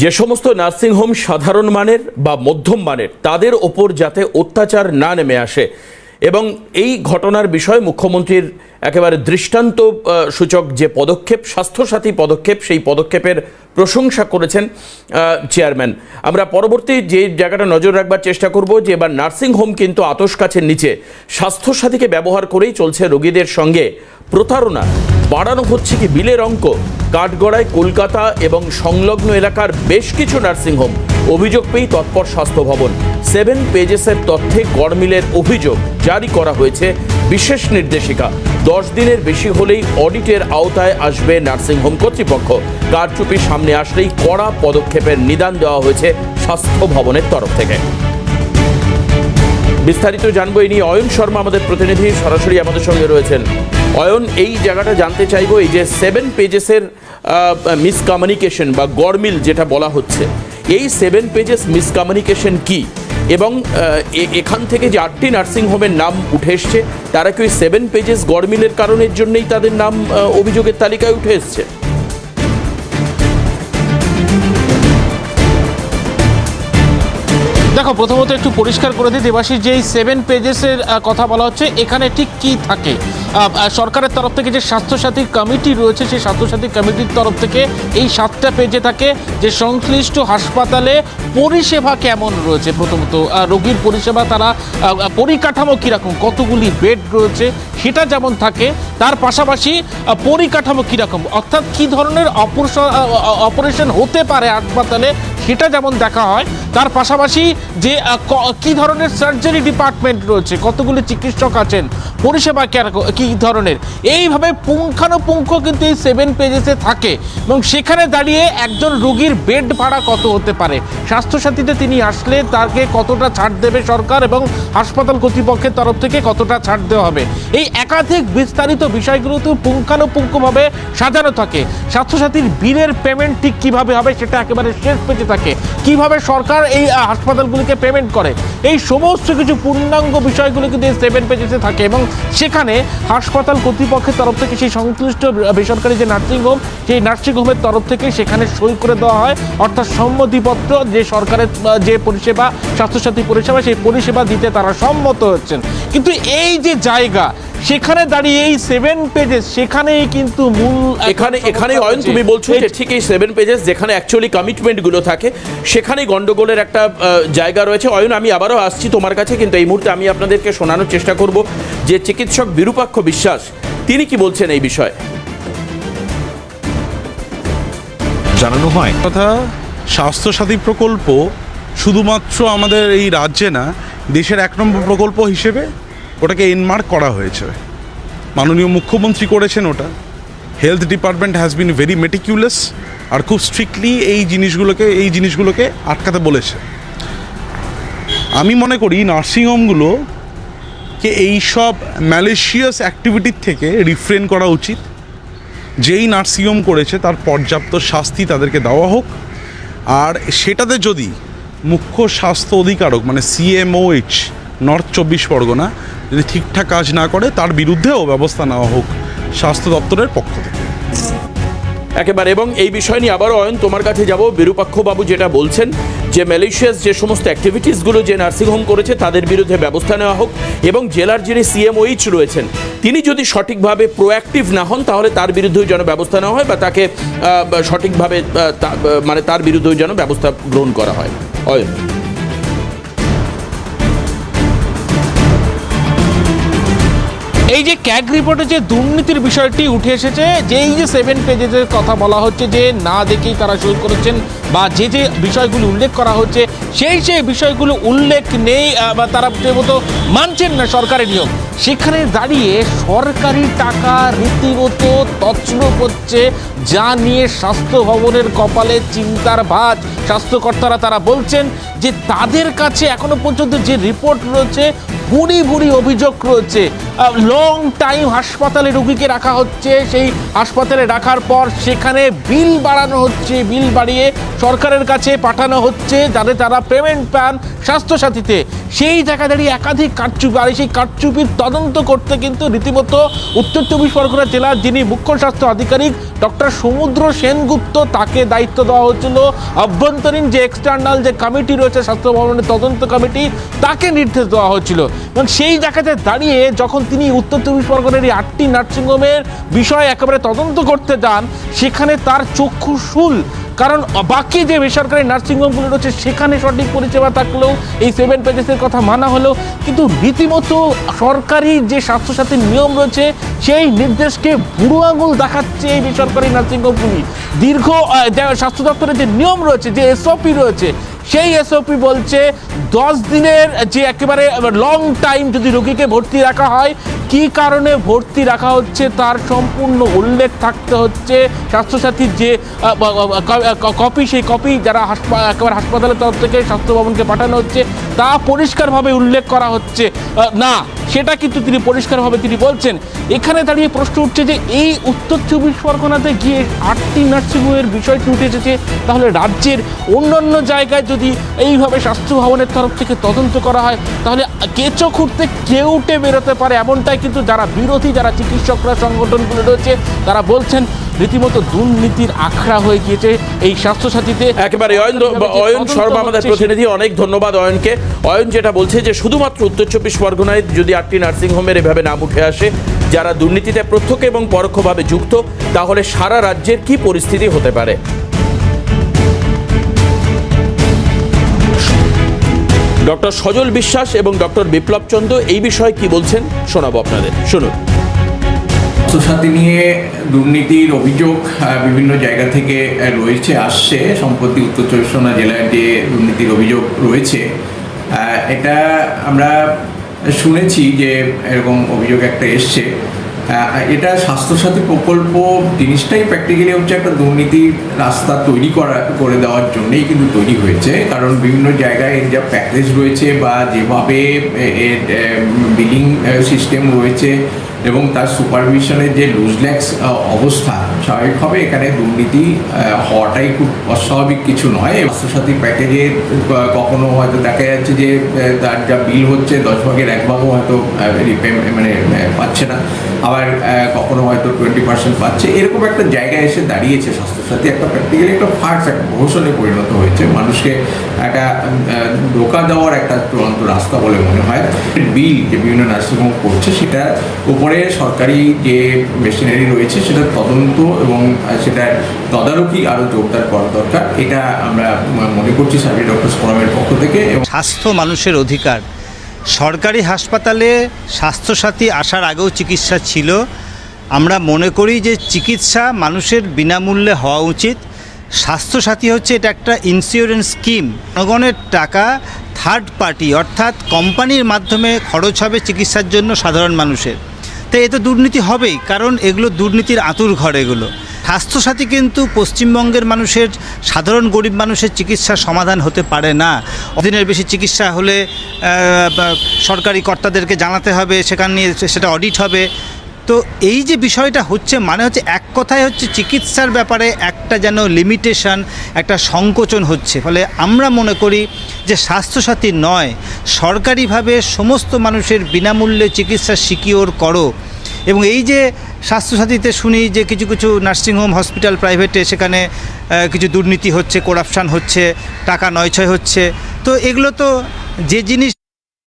যে সমস্ত নার্সিংহোম সাধারণ মানের বা মধ্যম মানের, তাদের ওপর যাতে অত্যাচার না নেমে আসে। এবং এই ঘটনার বিষয়ে মুখ্যমন্ত্রীর একেবারে দৃষ্টান্ত সূচক যে পদক্ষেপ, স্বাস্থ্যসাথী পদক্ষেপ, সেই পদক্ষেপের প্রশংসা করেছেন চেয়ারম্যান। আমরা পরবর্তী যে জায়গাটা নজর রাখবার চেষ্টা করব, যে এবার নার্সিংহোম কিন্তু আতস কাছের নিচে। স্বাস্থ্যসাথীকে ব্যবহার করেই চলছে রোগীদের সঙ্গে প্রতারণা। বাড়ানো হচ্ছে কি বিলের অঙ্ক? কাঠগড়ায় কলকাতা এবং সংলগ্ন এলাকার বেশ কিছু নার্সিংহোম অভিযোগ পেয়েই তৎপর স্বাস্থ্য ভবন। সেভেন পেজেসের তথ্যে গড়মিলের অভিযোগ জারি করা হয়েছে। বিশেষ নির্দেশিকা। দশ দিনের বেশি হলেই অডিটের আওতায় আসবে নার্সিংহোম কর্তৃপক্ষ। কারচুপি সামনে আসলেই কড়া পদক্ষেপের নিদান দেওয়া হয়েছে স্বাস্থ্য ভবনের তরফ থেকে। বিস্তারিত জানব এই নিয়ে অয়ন শর্মা আমাদের প্রতিনিধি, সরাসরি আমাদের সঙ্গে রয়েছেন। অয়ন, এই জায়গাটা জানতে চাইব, এই যে সেভেন পেজেসের মিসকমিউনিকেশন বা গড়মিল যেটা বলা হচ্ছে, এই সেভেন পেজেস মিসকমিউনিকেশন কি? এবং এখান থেকে যে আটটি নার্সিংহোমের নাম উঠে এসছে, তারা কি ওই সেভেন পেজেস গড়মিলের কারণের জন্যই তাদের নাম অভিযোগের তালিকায় উঠে এসছে? দেখো, প্রথমত একটু পরিষ্কার করে দিই, দেবাশিস, যেই সেভেন পেজেসের কথা বলা হচ্ছে, এখানে ঠিক কি থাকে? সরকারের তরফ থেকে যে স্বাস্থ্যসাথী কমিটি রয়েছে, সেই স্বাস্থ্যসাথী কমিটির তরফ থেকে এই সাতটা পেজে থাকে যে সংশ্লিষ্ট হাসপাতালে পরিষেবা কেমন রয়েছে? প্রথমত রোগীর পরিষেবা, তারা পরিকাঠামো কীরকম? কতগুলি বেড রয়েছে? সেটা যেমন থাকে, তার পাশাপাশি পরিকাঠামো কীরকম? অর্থাৎ কী ধরনের অপারেশন হতে পারে হাসপাতালে? সেটা যেমন দেখা হয় তার পাশাপাশি যে ক- ধরনের সার্জারি ডিপার্টমেন্ট রয়েছে, কতগুলি চিকিৎসক আছেন, পরিষেবা কি ধরনের? এইভাবে পুঙ্খানুপুঙ্খ কিন্তু এই সেভেন পেজেসে থাকে এবং সেখানে দাঁড়িয়ে একজন রোগীর বেড ভাড়া কত হতে পারে? স্বাস্থ্যসাথীতে তিনি আসলে তাকে কতটা ছাড় দেবে সরকার এবং হাসপাতাল কর্তৃপক্ষের তরফ থেকে কতটা ছাড় দেওয়া হবে? এই একাধিক বিস্তারিত বিষয়গুলো তো পুঙ্খানুপুঙ্খভাবে সাজানো থাকে। স্বাস্থ্যসাথীর বিলের পেমেন্ট ঠিক কীভাবে হবে সেটা একেবারে শেষ পেজে থাকে। কীভাবে সরকার এই হাসপাতালগুলিকে পেমেন্ট করে। এই সমস্ত কিছু পূর্ণাঙ্গ বিষয়গুলো কিন্তু এই সেভেন পেজেসে থাকে এবং সেখানে হাসপাতাল কর্তৃপক্ষের তরফ থেকে সেই সংশ্লিষ্ট বেসরকারি যে নার্সিংহোম সেই নার্সিংহোমের তরফ থেকে সেখানে সই করে দেওয়া হয়। অর্থাৎ সম্মতিপত্র যে সরকারের যে পরিষেবা, স্বাস্থ্যসাথী পরিষেবা, সেই পরিষেবা দিতে তারা সম্মত হচ্ছেন। কিন্তু এই যে জায়গা সেখানে দাঁড়িয়ে এই সেভেন পেজেস সেখানেই কিন্তু মূল এখানে এখানে অয়ন তুমি বলছো যে ঠিক এই সেভেন পেজেস যেখানে অ্যাকচুয়ালি কমিটমেন্টগুলো থাকে সেখানেই গন্ডগোলের একটা জায়গা রয়েছে। অয়ন আমি আবারও আসছি তোমার কাছে কিন্তু এই মুহূর্তে আমি আপনাদেরকে শোনানোর চেষ্টা করব যে চিকিৎসক বিরূপাক্ষ বিশ্বাস তিনি কি বলছেন এই বিষয়ে? জানানো হয়। কথা স্বাস্থ্যসাথী প্রকল্প শুধুমাত্র আমাদের এই রাজ্যে না দেশের এক নম্বর প্রকল্প হিসেবে ওটাকে এনমার্ক করা হয়েছে। মাননীয় মুখ্যমন্ত্রী করেছেন ওটা। Health department has been very meticulous আর খুব স্ট্রিক্টলি এই জিনিসগুলোকে এই জিনিসগুলোকে আটকাতে বলেছে। আমি মনে করি নার্সিংহোমগুলো কে এই সব ম্যালেশিয়াস অ্যাক্টিভিটির থেকে রিফ্রেন করা উচিত। যেই নার্সিংহোম করেছে তার পর্যাপ্ত শাস্তি তাদেরকে দেওয়া হোক। আর সেটাতে যদি মুখ্য স্বাস্থ্য অধিকারক মানে সিএমওএইচ নর্থ চব্বিশ পরগনা, যদি ঠিকঠাক কাজ না করে, তার বিরুদ্ধেও ব্যবস্থা নেওয়া হোক স্বাস্থ্য দপ্তরের পক্ষ থেকে। একেবারে, এবং এই বিষয় নিয়ে আবারও অয়ন, তোমার কাছে যাব। বিরূপাক্ষ বাবু যেটা বলছেন, যে ম্যালেশিয়াস যে সমস্ত অ্যাক্টিভিটিসগুলো যে নার্সিংহোম করেছে, তাদের বিরুদ্ধে ব্যবস্থা নেওয়া হোক, এবং জেলার যিনি সিএমওইচ রয়েছেন, তিনি যদি সঠিকভাবে প্রোঅ্যাক্টিভ না হন, তাহলে তার বিরুদ্ধেও যেন ব্যবস্থা নেওয়া হয়, বা তাকে সঠিকভাবে মানে তার বিরুদ্ধেও যেন ব্যবস্থা গ্রহণ করা হয়। অয়ন। এই যে ক্যাগ রিপোর্টে যে দুর্নীতির বিষয়টি উঠে এসেছে, যে এই যে সেভেন পেজের কথা বলা হচ্ছে যে না দেখেই তারা সই করেছেন বা যে যে বিষয়গুলো উল্লেখ করা হচ্ছে, সেই সেই বিষয়গুলো উল্লেখ নেই বা তারা যে মতো মানছেন না সরকারের নিয়ম। সেখানে দাঁড়িয়ে সরকারি টাকা রীতিমতো তছরূপ হচ্ছে, যা নিয়ে স্বাস্থ্য ভবনের কপালে চিন্তার ভাঁজ। স্বাস্থ্যকর্তারা তারা বলছেন যে তাদের কাছে এখনও পর্যন্ত যে রিপোর্ট রয়েছে ভুরি ভুরি অভিযোগ রয়েছে। লং টাইম হাসপাতালে রুগীকে রাখা হচ্ছে। সেই হাসপাতালে রাখার পর সেখানে বিল বাড়ানো হচ্ছে। বিল বাড়িয়ে সরকারের কাছে পাঠানো হচ্ছে। যাতে তারা পেমেন্ট পান স্বাস্থ্যসাথীতে। সেই জায়গায় দাঁড়িয়ে একাধিক কারচুপি আর সেই কারচুপির তদন্ত করতে কিন্তু রীতিমতো উত্তর চব্বিশ পরগনা জেলার যিনি মুখ্য স্বাস্থ্য আধিকারিক ডক্টর সমুদ্র সেনগুপ্ত তাকে দায়িত্ব দেওয়া হয়েছিল। অভ্যন্তরীণ যে এক্সটার্নাল যে কমিটি রয়েছে স্বাস্থ্য ভবনের তদন্ত কমিটি, তাকে নির্দেশ দেওয়া হয়েছিল। এবং সেই জায়গাতে দাঁড়িয়ে যখন তিনি উত্তর চব্বিশ পরগনার এই আটটি নার্সিংহোমের বিষয় একেবারে তদন্ত করতে যান, সেখানে তার চক্ষু শুল কারণ বাকি যে বেসরকারি নার্সিংহোমগুলো রয়েছে, সেখানে সঠিক পরিষেবা থাকলেও এই সেভেন পেজেসের কথা মানা হলেও কিন্তু রীতিমতো সরকারি যে স্বাস্থ্যসাথীর নিয়ম রয়েছে, সেই নির্দেশকে বুড়ো আঙুল দেখাচ্ছে এই বেসরকারি নার্সিংহোমগুলি। দীর্ঘ স্বাস্থ্য দপ্তরের যে নিয়ম রয়েছে, যে এসওপি রয়েছে সেই এসওপি বলছে, দশ দিনের যে একেবারে লং টাইম যদি রোগীকে ভর্তি রাখা হয়, কি কারণে ভর্তি রাখা হচ্ছে তার সম্পূর্ণ উল্লেখ থাকতে হচ্ছে। স্বাস্থ্যসাথীর যে কপি, সেই কপি যারা একেবারে হাসপাতালের তরফ থেকে স্বাস্থ্য ভবনকে পাঠানো হচ্ছে, তা পরিষ্কারভাবে উল্লেখ করা হচ্ছে। না সেটা কিন্তু তিনি পরিষ্কারভাবে তিনি বলছেন। এখানে দাঁড়িয়ে প্রশ্ন উঠছে যে এই উত্তর চব্বিশ পরগনাতে গিয়ে আটটি নার্সিংহোমের বিষয়টি উঠে এসেছে, তাহলে রাজ্যের অন্যান্য জায়গায় যদি এইভাবে স্বাস্থ্য ভবনের তরফ থেকে তদন্ত করা হয়, তাহলে কেঁচো খুঁড়তে কেউটে বেরোতে পারে? এমনটাই কিন্তু যারা বিরোধী, যারা চিকিৎসকরা সংগঠনগুলো রয়েছে, তারা বলছেন রীতিমতো দুর্নীতির আখড়া হয়ে গিয়েছে এই স্বাস্থ্যসাথীতে। একেবারে অয়ন অয়ন শর্মা আমাদের প্রতিনিধি অনেক ধন্যবাদ অয়নকে। অয়ন যেটা বলছে যে শুধুমাত্র উত্তর চব্বিশ পরগনায় যদি আটটি নার্সিংহোমের এভাবে নাম উঠে আসে যারা দুর্নীতিতে প্রত্যক্ষ এবং পরোক্ষভাবে যুক্ত তাহলে সারা রাজ্যের কি পরিস্থিতি হতে পারে? ডক্টর সজল বিশ্বাস এবং ডক্টর বিপ্লব চন্দ্র এই বিষয়ে কি বলছেন শোনাবো আপনাদের। শুনুন। স্বাস্থ্যসাথী নিয়ে দুর্নীতির অভিযোগ বিভিন্ন জায়গা থেকে রয়েছে, আসছে, সম্প্রতি উত্তর চব্বিশ পরগনা জেলায় যে দুর্নীতির অভিযোগ রয়েছে। এটা আমরা শুনেছি যে এরকম অভিযোগ একটা এসছে। এটা স্বাস্থ্যসাথী প্রকল্প জিনিসটাই প্র্যাকটিক্যালি হচ্ছে একটা দুর্নীতির রাস্তা তৈরি করা, করে দেওয়ার জন্যই কিন্তু তৈরি হয়েছে। কারণ বিভিন্ন জায়গায় এর যা প্যাকেজ রয়েছে বা যেভাবে এর বিলিং সিস্টেম রয়েছে এবং তার সুপারভিশনের যে লুজল্যাক্স অবস্থা স্বাভাবিকভাবে এখানে দুর্নীতি হওয়াটাই খুব অস্বাভাবিক কিছু নয়। স্বাস্থ্যসাথী প্যাকেজে কখনো হয়তো দেখা যাচ্ছে যে তার যা বিল হচ্ছে, দশ ভাগের এক ভাগও হয়তো মানে পাচ্ছে না। আবার কখনো হয়তো টোয়েন্টি পার্সেন্ট পাচ্ছে। এরকম একটা জায়গায় এসে দাঁড়িয়েছে স্বাস্থ্যসাথী। একটা প্র্যাকটিক্যালি একটা ফার্স একটা প্রহসনে পরিণত হয়েছে। মানুষকে একটা ধোকা দেওয়ার একটা চূড়ান্ত রাস্তা বলে মনে হয়। বিল যে বিভিন্ন নার্সিংহোম করছে, সেটা উপরে সরকারি যে মেশিনারি রয়েছে, সেটা তদন্ত এবং সেটার তদারকি আরও জোরদার করা দরকার। এটা আমরা মনে করছি সার্ভি ডক্টর ফোরামের পক্ষ থেকে স্বাস্থ্য মানুষের অধিকার। সরকারি হাসপাতালে স্বাস্থ্যসাথী আসার আগেও চিকিৎসা ছিল। আমরা মনে করি যে চিকিৎসা মানুষের বিনামূল্যে হওয়া উচিত। স্বাস্থ্যসাথী হচ্ছে এটা একটা ইন্স্যুরেন্স স্কিম জনগণের টাকা থার্ড পার্টি অর্থাৎ কোম্পানির মাধ্যমে খরচ হবে চিকিৎসার জন্য সাধারণ মানুষের। তাই এ তো দুর্নীতি হবেই, কারণ এগুলো দুর্নীতির আঁতুর ঘর এগুলো। স্বাস্থ্যসাথী কিন্তু পশ্চিমবঙ্গের মানুষের, সাধারণ গরিব মানুষের চিকিৎসার সমাধান হতে পারে না। দিনের বেশি চিকিৎসা হলে সরকারি কর্তাদেরকে জানাতে হবে, সেখানে নিয়ে সেটা অডিট হবে। তো এই যে বিষয়টা হচ্ছে মানে হচ্ছে এক কথায় হচ্ছে চিকিৎসার ব্যাপারে একটা যেন লিমিটেশন একটা সংকোচন হচ্ছে। ফলে আমরা মনে করি যে স্বাস্থ্যসাথী নয়, সরকারিভাবে সমস্ত মানুষের বিনামূল্যে চিকিৎসা সিকিওর করো। এবং এই যে স্বাস্থ্যসাথীতে শুনি যে কিছু কিছু নার্সিংহোম হসপিটাল, প্রাইভেটে সেখানে কিছু দুর্নীতি হচ্ছে, করাপশান হচ্ছে, টাকা নয়ছয় হচ্ছে তো এগুলো তো যে জিনিস